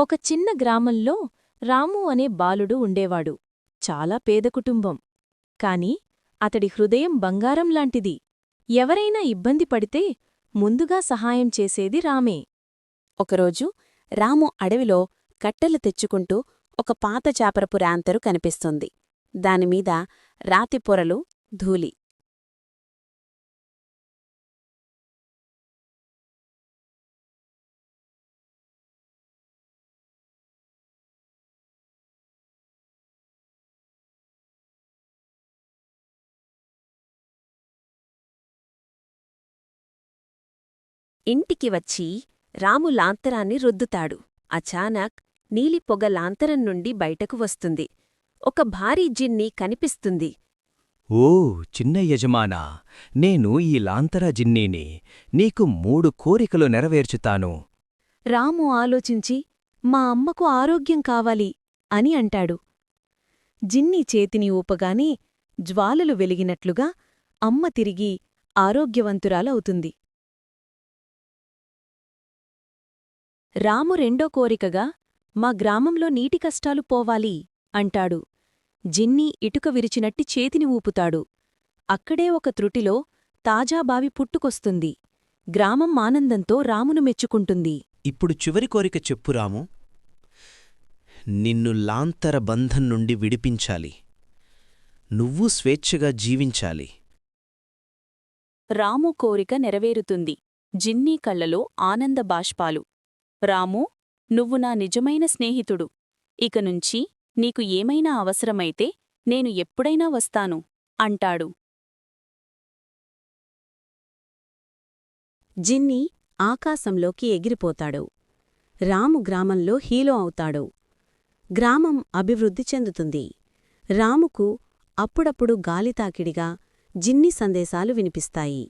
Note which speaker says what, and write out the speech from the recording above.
Speaker 1: ఒక చిన్న గ్రామంలో రాము అనే బాలుడు ఉండేవాడు. చాలా పేద కుటుంబం. కాని అతడి హృదయం బంగారం లాంటిది. ఎవరైనా ఇబ్బంది పడితే ముందుగా సహాయం చేసేది రామే.
Speaker 2: ఒకరోజు రాము అడవిలో కట్టెలు తెచ్చుకుంటూ ఒక పాత చాపరపు రాంతరు కనిపిస్తుంది. దానిమీద రాతి పొరలు ధూళి. ఇంటికి వచ్చి రాము లాంతరాన్ని రుద్దుతాడు. అచానక్ నీలి పొగ లాంతరం నుండి బయటకు వస్తుంది. ఒక భారీ జిన్ని కనిపిస్తుంది.
Speaker 3: ఓ చిన్న యజమానా నేను ఈ లాంతర జిన్నీని నీకు మూడు కోరికలు నెరవేర్చుతాను.
Speaker 1: రాము ఆలోచించి మా అమ్మకు ఆరోగ్యం కావాలి అని అంటాడు. జిన్ని చేతిని ఊపగానే జ్వాలలు వెలిగినట్లుగా అమ్మ తిరిగి ఆరోగ్యవంతురాలవుతుంది. రాము రెండో కోరికగా మా గ్రామంలో నీటి కష్టాలు పోవాలి అంటాడు. జిన్ని ఇటుక విరిచినట్టి చేతిని ఊపుతాడు. అక్కడే ఒక త్రుటిలో తాజా బావి పుట్టుకొస్తుంది. గ్రామం ఆనందంతో రామును మెచ్చుకుంటుంది.
Speaker 4: ఇప్పుడు చివరి కోరిక చెప్పు రాము. నిన్ను లాంతర బంధం నుండి విడిపించాలి. నువ్వు స్వేచ్ఛగా జీవించాలి.
Speaker 2: రాము కోరిక నెరవేరుతుంది. జిన్నీ కళ్ళలో ఆనంద బాష్పాలు. రాము నువ్వు నా నిజమైన స్నేహితుడు. ఇకనుంచి నీకు ఏమైనా అవసరమైతే నేను ఎప్పుడైనా వస్తాను అంటాడు. జిన్ని ఆకాశంలోకి ఎగిరిపోతాడు. రాము గ్రామంలో హీలో అవుతాడు. గ్రామం అభివృద్ధి చెందుతుంది. రాముకు అప్పుడప్పుడు గాలితాకిడిగా జిన్ని సందేశాలు వినిపిస్తాయి.